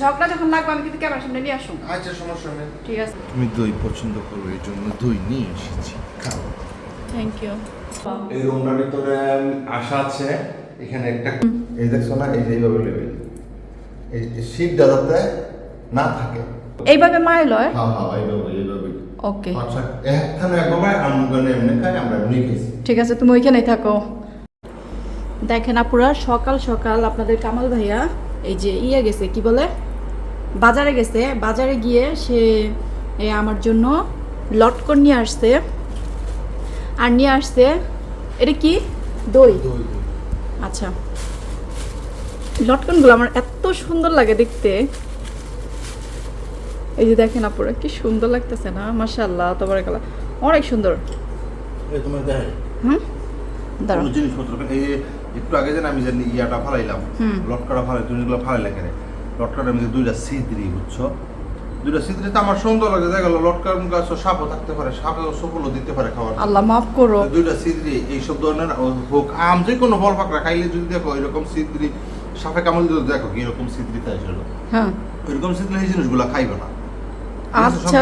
ঝগড়া যখন লাগবে আমি কিন্তু ক্যামেরার সামনে নিয়ে আসুন। আচ্ছা সমস্যা নেই। ঠিক আছে। তুমি দই পছন্দ করো এই জন্য দই নিয়ে এসেছি। খাও। থ্যাংক ইউ এই রুমটার ভিতরে আশা আছে। এখানে একটা এই দেখছ না এই যে এইভাবে লেবেল। এই শীতটা যাতে না থাকে। এইভাবে মায়ের লয়? হ্যাঁ হ্যাঁ এইভাবে এইভাবে। ওকে আচ্ছা একখানে একবার আমরা এমনি খাই আমরা এমনি খাইছি। ঠিক আছে তুমি ওইখানেই থাকো। দেখেন আপুরা সকাল সকাল আপনাদের কামাল ভাইয়া এই যে ইয়ে গেছে কি বলে? বাজারে গেছে। বাজারে গিয়ে সে আমার জন্য লটকন নিয়ে আসছে। আর নিয়ে আসছে এটা কি? দই। আচ্ছা। লটকনগুলো আমার এত সুন্দর লাগে দেখতে। এই যে দেখেন আপুরা কি সুন্দর লাগতেছে না? মাশাআল্লাহ তবরাকাল্লাহ অনেক সুন্দর। এই তোমার দেখে হুম? দাঁড়াও। জিনিসপত্র এই একটু আগে যেন আমি যে ইয়াটা ফালাইলাম লটকাটা ফালাই তুমি যেগুলো ফালাইলে কেন লটকাটা আমি দুইটা সিদ্রি বুঝছ? দুইটা সিদ্রি তো আমার সুন্দর লাগে দেখা গেল লটকার গাছ সাপও থাকতে পারে সাপেও সফলও দিতে পারে খাবার আল্লাহ মাফ করো। দুইটা সিদ্রি এইসব ধরনের হোক আম যে কোনো ফল পাকড়া খাইলে যদি দেখো এরকম সিদ্রি সাপে কামড় দিতে দেখো কি এরকম সিদ্রি তাই ছিল হ্যাঁ। এরকম সিদ্রি এই জিনিসগুলো খাইবে না। আচ্ছা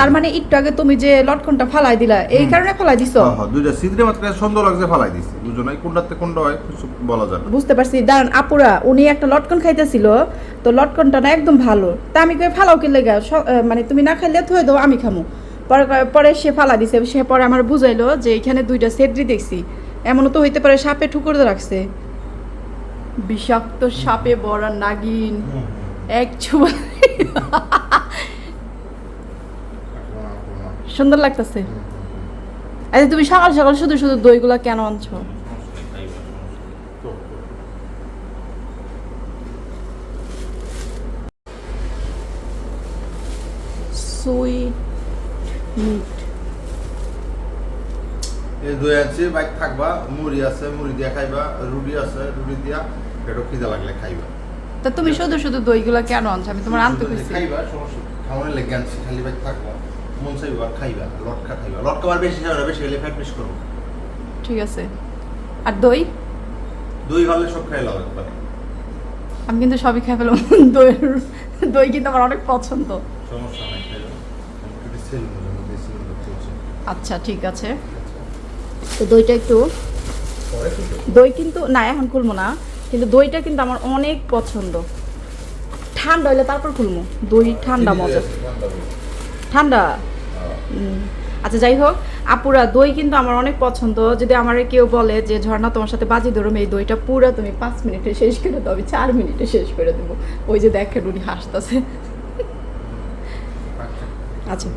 তার মানে একটু আগে তুমি যে লটকনটা ফালাই দিলা এই কারণে ফালাই দিছো? হ্যাঁ, হ্যাঁ, দুইটা সিদ্রি মাত্র সুন্দর লাগছে ফালাই দিছি। দুজনাই কোনটাতে কোনটা হয় কিছু বলা যায় না। বুঝতে পারছি। দাঁড়ান আপুরা উনি একটা লটকন খাইতেছিল তো লটকনটা না একদম ভালো। তা আমি কই ফালাও কি লেগা? মানে তুমি না খাইলে থই দাও আমি খামু। পরে পরে সে ফালা দিছে সে পরে আমার বুঝাইলো যে এখানে দুইটা সেদ্রি দেখছি। এমনও তো হইতে পারে সাপে ঠুকুর রাখছে। বিষাক্ত সাপে বড়া নাগিন। এক ছুবা সুন্দর লাগতেছে। আচ্ছা তুমি সকাল সকাল শুধু শুধু দইগুলা কেন আনছো? সুইট মিট এই দই আছে বাইক থাকবা মুড়ি আছে মুড়ি দিয়া খাইবা রুটি আছে রুটি দিয়া খিদা লাগলে খাইবা। তা তুমি শুধু শুধু দইগুলা কেন আনছো? আমি তোমার আনতে কইছি। খাইবা সমস্যা খাওয়ানোর লেগে আনছি খালি বাইক থাকবা। মন চাইবা আর খাইবা লটকা খাইবা। লটকা আর বেশি খাইবা বেশি ফ্যাট বেশি করব। ঠিক আছে। আর দই? দই হলে সব একবার। আমি কিন্তু সবই খেয়ে ফেলাম দই দই কিন্তু আমার অনেক পছন্দ। সমস্যা নাই আচ্ছা ঠিক আছে। তো দইটা একটু দই কিন্তু না এখন খুলবো না। কিন্তু দইটা কিন্তু আমার অনেক পছন্দ। ঠান্ডা হইলে তারপর খুলবো। দই ঠান্ডা মজা। ঠান্ডা? আচ্ছা যাই হোক, আপুরা, দই কিন্তু আমার অনেক পছন্দ। যদি আমার কেউ বলে যে, ঝর্ণা, তোমার সাথে বাজি ধরুম, এই দইটা পুরো তুমি পাঁচ মিনিটে শেষ করে দাও, আমি চার মিনিটে শেষ করে দেবো। ওই যে দেখেন, উনি হাসতেছে। আচ্ছা।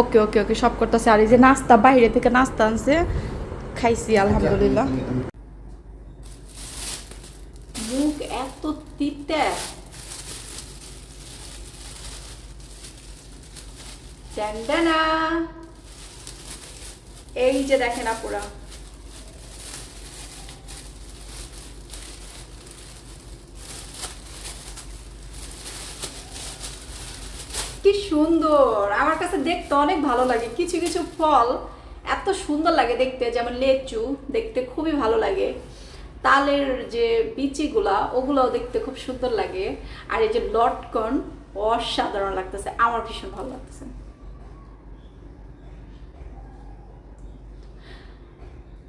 ওকে ওকে ওকে, সব করতেছে। আর এই যে নাস্তা, বাইরে থেকে নাস্তা আনছে, খাইছি, আলহামদুলিল্লাহ মুখ এত ট্যান্ডানা। এই যে দেখেন আপুরা। কি সুন্দর। আমার কাছে দেখতে অনেক ভালো লাগে। কিছু কিছু ফল এত সুন্দর লাগে দেখতে, যেমন লেচু দেখতে খুবই ভালো লাগে। তালের যে বিচিগুলা, ওগুলাও দেখতে খুব সুন্দর লাগে। আর এই যে লটকন, অসাধারণ লাগতেছে। আমার ভীষণ ভালো লাগতেছে।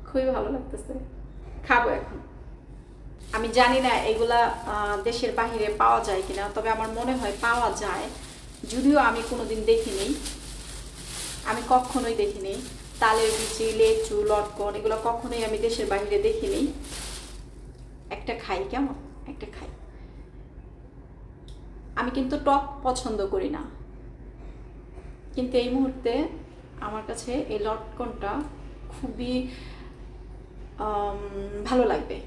খুবই ভালো লাগতেছে। খাব এখন। আমি জানি না এগুলা দেশের বাহিরে পাওয়া যায় কিনা, তবে আমার মনে হয় পাওয়া যায়। যদিও আমি কোনোদিন দেখিনি। আমি কখনোই দেখিনি। তালের বিচি, লেচু, লটকন, এগুলো কখনোই আমি দেশের বাহিরে দেখিনি। একটা খাই, কেমন? একটা খাই। আমি কিন্তু টক পছন্দ করি না। কিন্তু এই মুহূর্তে আমার কাছে এই লটকনটা খুবই ভালো লাগবে।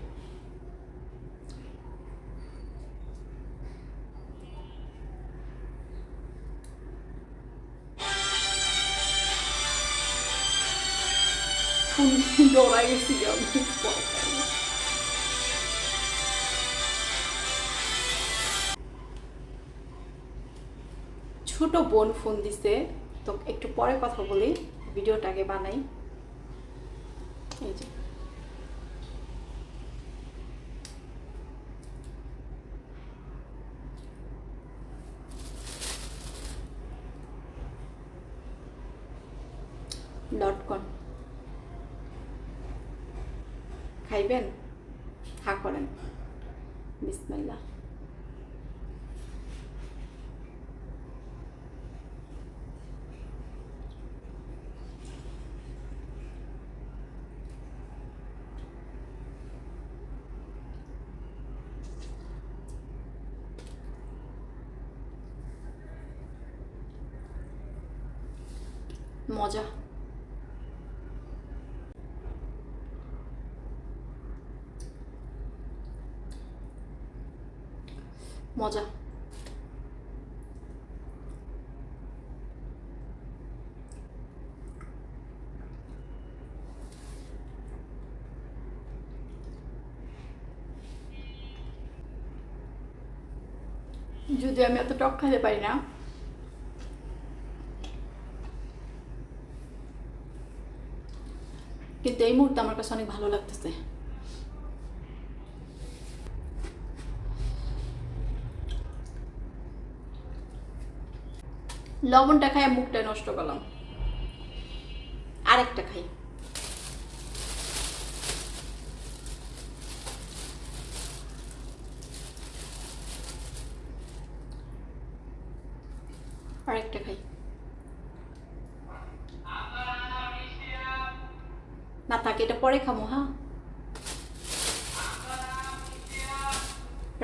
গেছি আমি। ভয় ছোট বোন ফোন দিছে। তো একটু পরে কথা বলি ভিডিওটাকে বানাই। ডট খাইবেন? হা করেন। বিসমিল্লাহ। মজা। মজা। যদি আমি এত টক খেতে পারি না কিন্তু এই মুহূর্তে আমার কাছে অনেক ভালো লাগতেছে লবণটা খাই, মুখটা নষ্ট করলাম। আরেকটা খাই। আরেকটা খাই। না থাকে এটা পরে খামো হ্যাঁ।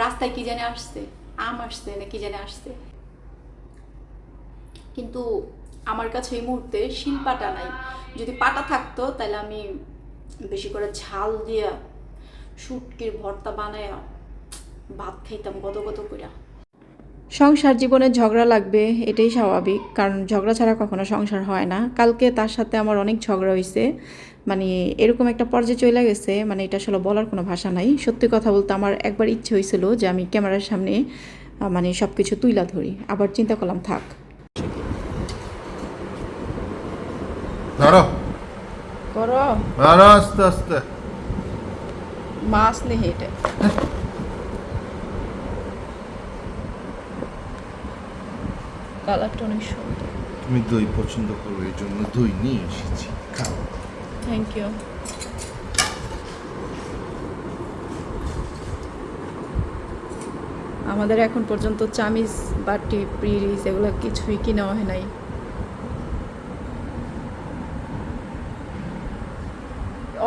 রাস্তায় কি জানে আসছে, আম আসছে না কি জানে আসছে। কিন্তু আমার কাছে এই মুহূর্তে শিলপাটা নাই। যদি পাটা থাকতো, তাহলে আমি বেশি করে ঝাল দিয়া শুটকির ভর্তা বানায় ভাত খাইতাম গত গত কইরা। সংসার জীবনে ঝগড়া লাগবে এটাই স্বাভাবিক। কারণ ঝগড়া ছাড়া কখনো সংসার হয় না। কালকে তার সাথে আমার অনেক ঝগড়া হয়েছে মানে এরকম একটা পর্যায়ে চলে গেছে। মানে এটা আসলে বলার কোনো ভাষা নাই। সত্যি কথা বলতে আমার একবার ইচ্ছে হয়েছিল যে আমি ক্যামেরার সামনে মানে সব কিছু তুইলা ধরি। আবার চিন্তা করলাম থাক। ধরো। করো। আস্তে আস্তে। মাছ নেই এটা। কালারটা অনেক সুন্দর। তুমি দই পছন্দ করো এই জন্য দই নিয়ে এসেছি। খাও। থ্যাংক ইউ আমাদের এখন পর্যন্ত চামিজ বাটি প্রিরিজ এগুলো কিছুই কিনা হয় নাই।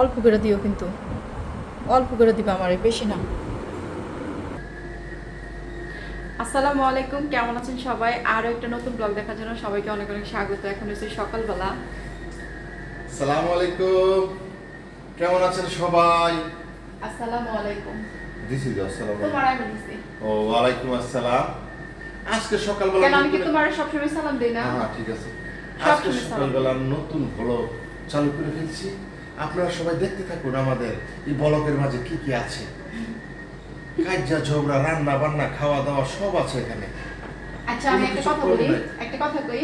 অল্প করে দিও কিন্তু। অল্প করে দিবা আমারে বেশি না। আসসালামু আলাইকুম কেমন আছেন সবাই? আরও একটা নতুন ব্লগ দেখার জন্য সবাইকে অনেক অনেক স্বাগত। এখন হচ্ছে সকালবেলা। সালাম আলাইকুম। কেমন আছেন সবাই? আসসালামু আলাইকুম। দিছি দাও আসসালাম তোমার আমি দিছি। ও ওয়ালাইকুম আসসালাম। আজকে সকালবেলা কেন আমি কি তোমার সবসময় সালাম দিই না? হ্যাঁ ঠিক আছে। আজকে সকালবেলা নতুন ব্লগ চালু করে ফেলছি। আপনারা সবাই দেখতে থাকুন আমাদের এই ব্লগের মাঝে কি কি আছে। কাজ্জা ঝগড়া রান্না বান্না খাওয়া দাওয়া সব আছে এখানে। আচ্ছা আমি একটা কথা বলি একটা কথা কই?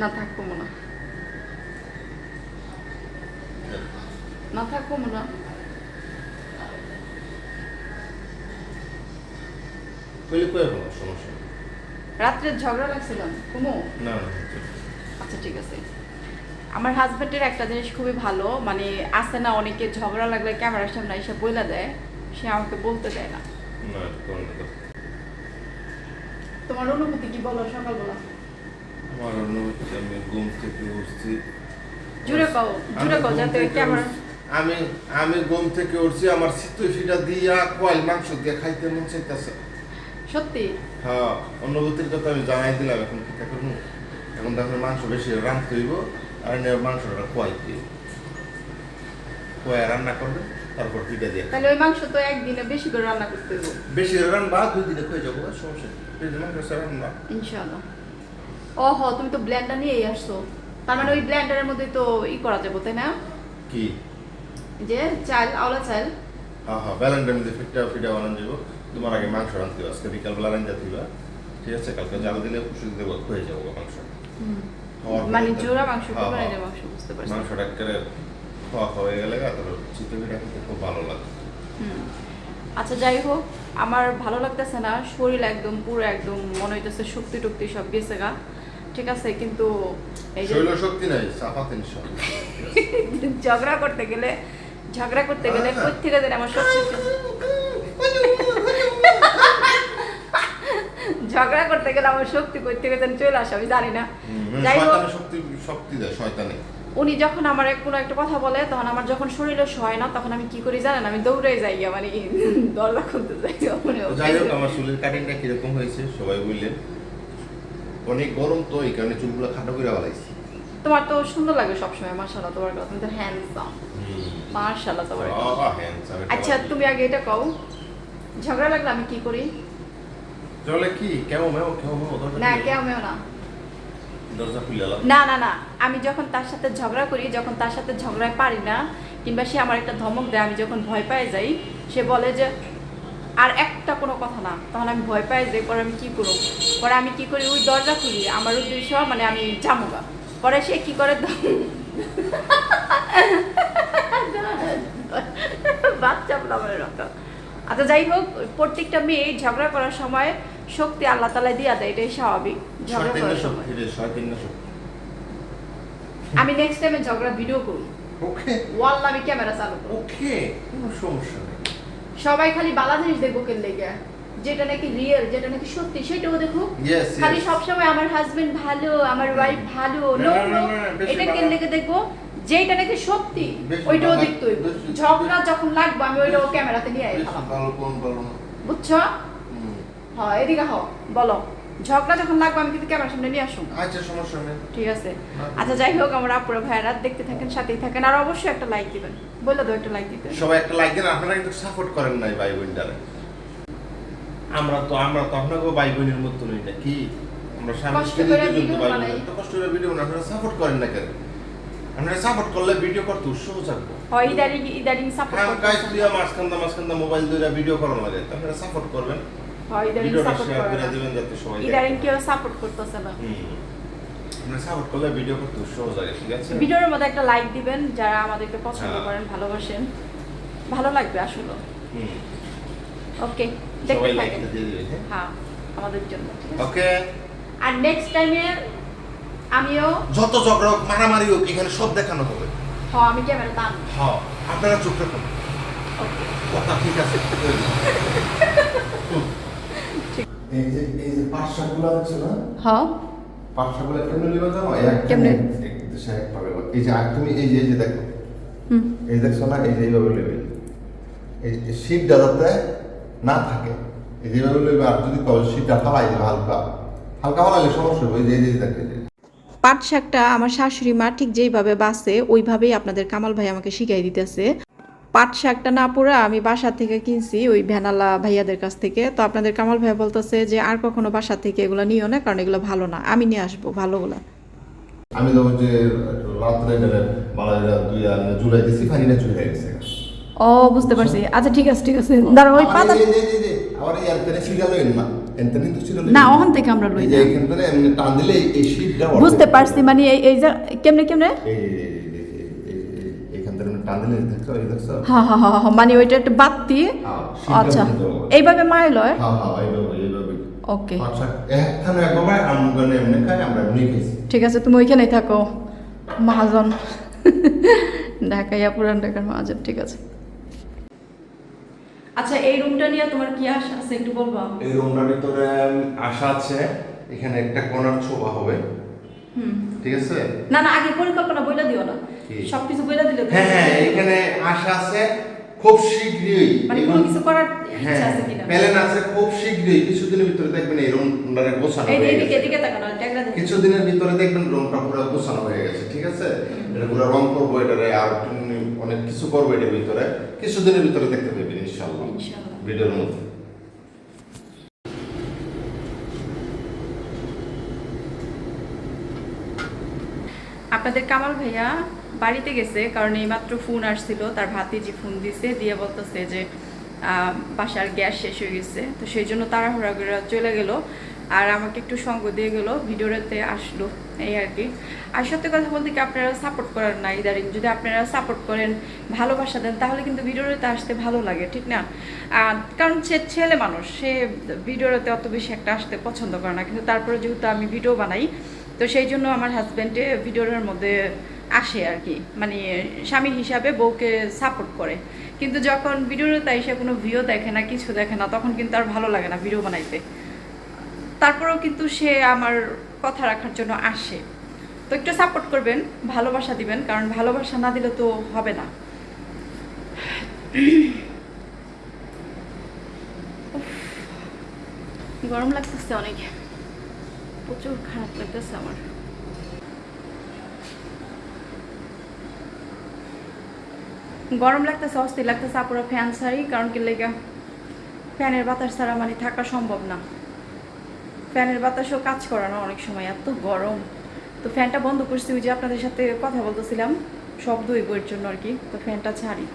না থাক কমো না। না থাক কমো না। কইলে কয়ে বলো সমস্যা। রাত্রে ঝগড়া লাগছিলাম কমো? না। আচ্ছা ঠিক আছে। আমার হাজবেন্ডের একটা জিনিস খুবই ভালো মানে আছে না অনেকে ঝগড়া লাগলে ক্যামেরার সামনে এসে বইলা দেয় সে আমাকে বলতে দেয় না। তোমার অনুভূতি কি বলো সকালবেলা? আমার অনুভূতি আমি ঘুম থেকে উঠছি। জুড়ে কও জুড়ে কও যাতে ক্যামেরা আমি আমি ঘুম থেকে উঠছি আমার সিদ্ধ ফিটা দিয়া কয়েল মাংস দিয়ে খাইতে মন চাইতেছে। সত্যি? হ্যাঁ অনুভূতির কথা আমি জানাই দিলাম এখন কি করব এখন দেখো মাংস বেশি রাঁধতে হইব। আর মাংসটা দিব কয়ে রান্না করবে তারপর পিঠা দিয়ে তাহলে ওই মাংস তো একদিনে বেশি করে রান্না করতে হবে। বেশি রান্না দুই দিনে কয়ে যাব সমস্যা নেই। মাংস রান্না। ইনশাআল্লাহ। ও হ তুমি তো ব্লেন্ডার নিয়েই আসছো। তার মানে ওই ব্লেন্ডারের মধ্যে তো ই করা যাবে তাই না? কি? যে চাল আওলা চাল। হ্যাঁ হ্যাঁ ব্যালেন্ডার মধ্যে ফিটটা ফিটা বানান যাব। তোমার আগে মাংস রাঁধতে। আজকে বিকালবেলা রান্ধা দিবা। ঠিক আছে কালকে জাল দিলে খুশি দেবো হয়ে যাব মাংস। খাওয়ার মানে জোড়া মাংস কোরবানির। মাংস বুঝতে পারছি। মাংসটা করে খাওয়া হয়ে গেলে তারপর চিতপিঠা খেতে খুব ভালো লাগে। আচ্ছা যাই হোক আমার ভালো লাগতেছে না শরীর একদম পুরো একদম মনে হইতেছে শক্তি টক্তি সব গেছে গা। ঠিক আছে কিন্তু এই যে শৈল শক্তি নাই সব ঝগড়া করতে গেলে ঝগড়া করতে গেলে। কোথ থেকে আমার শক্তি ঝগড়া করতে গেলে আমার শক্তি থেকে যেন চলে আসে আমি জানি না। যাই হোক শক্তি শক্তি দেয় শয়তানে। উনি যখন আমার এক- কোনো একটা কথা বলে তখন আমার যখন শরীরে সয় না তখন আমি কি করি জানেন? আমি দৌড়ে যাই মানে দরজা খুলতে যাই। যাই হোক আমার চুলের কাটিংটা কীরকম হয়েছে সবাই বললেন। অনেক গরম তো এই কারণে চুলগুলো খাটো করে বালাইছি তোমার তো সুন্দর লাগে সবসময় মার্শাল্লাহ তোমার কথা। তুমি তো হ্যান্ডসাম মার্শাল্লাহ তোমার আচ্ছা তুমি আগে এটা কও। ঝগড়া লাগলে আমি কি করি? কি? কেমন মেও কেমন মেও না কেমন না। দরজা খুলে না না না। আমি যখন তার সাথে ঝগড়া করি যখন তার সাথে ঝগড়ায় পারি না কিংবা সে আমার একটা ধমক দেয় আমি যখন ভয় পেয়ে যাই সে বলে যে আর একটা কোনো কথা না। তখন আমি ভয় পাই যাই পরে আমি কি করব? পরে আমি কি করি? ওই দরজা খুলি আমার উদ্দেশ্য মানে আমি জামুগা পরে সে কি করে? বাচ্চা আচ্ছা যাই হোক প্রত্যেকটা মেয়ে ঝগড়া করার সময় শক্তি আল্লাহ তালা দিয়া দেয় এটাই স্বাভাবিক ঝগড়া করার সময়। আমি নেক্সট টাইমে ঝগড়া ভিডিও করব ওকে। আমি ক্যামেরা চালু করব ওকে কোনো সমস্যা নেই। সবাই খালি বালা জিনিস দেখব কেন লেগে? যেটা নাকি রিয়েল যেটা নাকি সত্যি সেটাও দেখো। ইয়েস খালি সবসময় আমার হাজবেন্ড ভালো আমার ওয়াইফ ভালো এটা কেন লেগে দেখব যেটা নাকি সত্যি ওইটাও দেখতে হইব। ঝগড়া যখন লাগবে আমি ওইটাও ক্যামেরাতে নিয়ে না। বুঝছ। হ্যাঁ এদিকে হও বলো। ঝগড়া যখন লাগবে আমি কিন্তু ক্যামেরার সামনে নিয়ে আসুন। আচ্ছা সমস্যা নেই। ঠিক আছে। আচ্ছা যাই হোক আমরা আপুরা ভাইয়েরা দেখতে থাকেন সাথেই থাকেন আর অবশ্যই একটা লাইক দিবেন। বলে দাও একটা লাইক দিতে। সবাই একটা লাইক দেন আপনারা কিন্তু সাপোর্ট করেন নাই ভাই বোনটারে আমরা তো আমরা তো আপনাকে ভাই বোনের মতো নই না কি? আমরা স্বামী কষ্ট করে ভিডিও বানাই। আপনারা সাপোর্ট করেন না কেন? আপনারা সাপোর্ট করলে ভিডিও করতে উৎসাহ থাকব হয় ইদারিং ইদারিং সাপোর্ট হ্যাঁ গাইস করতেছেন তুই মাঝখান্দা মাঝখান্দা মোবাইল ধরে ভিডিও করানো লাগে আপনারা সাপোর্ট করবেন। হয় সাপোর্ট করে করে না। দিবেন যাতে সবাই দেখে। ইদারিং কেউ সাপোর্ট করতেছে না। হুম। আপনারা সাপোর্ট করলে ভিডিও করতে উৎসাহ জাগে ঠিক আছে? ভিডিওর মধ্যে একটা লাইক দিবেন যারা আমাদেরকে পছন্দ হ্যাঁ। করেন ভালোবাসেন। ভালো লাগবে আসলে ওকে দেখতে থাকেন। হ্যাঁ? হ্যাঁ আমাদের জন্য ওকে আর নেক্সট টাইমে আমিও যত ঝগড়া মারামারি হোক এখানে সব দেখানো হবে। আমি ক্যামেরা হ্যাঁ আপনারা চুপ রাখুন কথা ঠিক আছে এই যে এই যে পাঁচ আছে না? হ্যাঁ। পাঁচ কেমনে নিবে জানো? এক কেমনে? দেশে এক পাবে এই যে আর তুমি এই যে এই যে দেখো। হুম। এই দেখছ না এই যে এইভাবে নেবে। এই যে শীতটা না থাকে। এই যে এইভাবে আর যদি কবে শীতটা ফালাই দেবে হালকা হালকা ফালালে সমস্যা হবে। এই যে এই যে দেখো পাট শাকটা আমার শাশুড়ি মা ঠিক যেইভাবে বাসে ওইভাবেই আপনাদের কামাল ভাই আমাকে শিখাই দিতেছে। পাট শাকটা না পুরা আমি বাসা থেকে কিনছি ওই ভ্যানালা ভাইয়াদের কাছ থেকে। তো আপনাদের কামাল ভাইয়া বলতেছে যে আর কখনো বাসা থেকে এগুলো নিও না কারণ এগুলো ভালো না। আমি নিয়ে আসব ভালোগুলো। আমি তো যে রাত্রে গেলে বালাইরা দুই আর জুলাই দিছি পানিটা চলে গেছে। ও বুঝতে পারছি। আচ্ছা ঠিক আছে ঠিক আছে। দাঁড়া ওই পাতা এই যে- এই যে- এই যে, আবার এই এনতেনে সিরিয়াল হইন না? না ওখান থেকে আমরা লই না। এখান থেকে এমনি টান দিলে এই- শীতটা বুঝতে পারছি মানে এই এই যে কেমনে কেমনে? এই- হ্যাঁ হ্যাঁ হ্যাঁ হ্যাঁ, মানে ওইটা একটা বাত্তি হ্যাঁ, আচ্ছা এইভাবে মায় লয়? হ্যাঁ হ্যাঁ এইভাবে এইভাবে। ওকে। আচ্ছা এখানে একবার আমরা এমনি খাই আমরা এমনি খাইছি ঠিক আছে তুমি ওইখানেই থাকো মহাজন। ঢাকাইয়া পুরান ঢাকার মহাজন ঠিক আছে। আচ্ছা এই রুমটা নিয়ে তোমার কি আশা আছে একটু বলবা? এই রুমটার ভিতরে আশা আছে এখানে একটা কোনার ছোবা হবে। হুম। ঠিক আছে? না না আগে পরিকল্পনা বইলা দিও না। বইলা দিলে হ্যাঁ হ্যাঁ এখানে আশা আছে খুব শীঘ্রই মানে কোনো কিছু করার ইচ্ছা হ্যাঁ আছে কিনা? প্ল্যান আছে খুব শীঘ্রই কিছুদিনের ভিতরে দেখবেন এই রুমটা গোছানো হয়ে গেছে। এদিকে তাকানো ট্যাগরা কিছুদিনের ভিতরে দেখবেন রুমটা পুরো গোছানো হয়ে গেছে ঠিক আছে? এটা পুরো রং করব এটারে আর অনেক কিছু করব এটার ভিতরে। কিছুদিনের ভিতরে দেখতে পাবেন ইনশাআল্লাহ। ভিডিওর মধ্যে। আপনাদের কামাল ভাইয়া বাড়িতে গেছে, কারণ এইমাত্র ফোন আসছিল, তার ভাতিজি ফোন দিছে, দিয়ে বলতেছে যে বাসার গ্যাস শেষ হয়ে গেছে। তো সেই জন্য তাড়াহুড়া করে চলে গেল। আর আমাকে একটু সঙ্গ দিয়ে গেল ভিডিওতে আসলো, এই আর কি। আর সত্যি কথা বলতে কি আপনারা সাপোর্ট করেন না ইদারিং যদি আপনারা সাপোর্ট করেন, ভালোবাসা দেন, তাহলে কিন্তু ভিডিওতে আসতে ভালো লাগে, ঠিক না? কারণ সে ছেলে মানুষ, সে ভিডিওতে অত বেশি একটা আসতে পছন্দ করে না। কিন্তু তারপরে যেহেতু আমি ভিডিও বানাই তো সেই জন্য আমার হাজব্যান্ডে ভিডিওর মধ্যে আসে আর কি। মানে স্বামী হিসাবে বউকে সাপোর্ট করে। কিন্তু যখন ভিডিওতে এসে কোনো ভিও দেখে না, কিছু দেখে না, তখন কিন্তু আর ভালো লাগে না ভিডিও বানাইতে। তারপরেও কিন্তু সে আমার কথা রাখার জন্য আসে। তো একটু সাপোর্ট করবেন, ভালোবাসা দিবেন, কারণ ভালোবাসা না দিলে তো হবে না। গরম লাগতেছে অনেক। প্রচুর খারাপ লাগতেছে আমার। গরম লাগতেছে, অস্থির লাগতেছে আপুরা ফ্যান ছাড়ি কারণ কি লেগে ফ্যানের বাতাস ছাড়া মানে থাকা সম্ভব না। ফ্যানের বাতাসও কাজ করে না অনেক সময়, এত গরম। তো ফ্যানটা বন্ধ করছি, ওই যে আপনাদের সাথে কথা বলতেছিলাম, শব্দ ওই বইয়ের জন্য আর কি, তো ফ্যানটা ছাড়ি।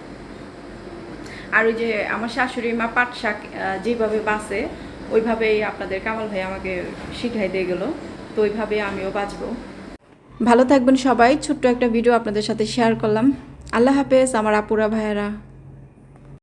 আর ওই যে আমার শাশুড়ি মা পাট শাক যেভাবে বাসে ওইভাবেই আপনাদের কামাল ভাই আমাকে শিখাই দিয়ে গেলো, তো ওইভাবে আমিও বাঁচব। ভালো থাকবেন সবাই, ছোট্ট একটা ভিডিও আপনাদের সাথে শেয়ার করলাম। আল্লাহ হাফেজ, আমার আপুরা ভাইয়েরা।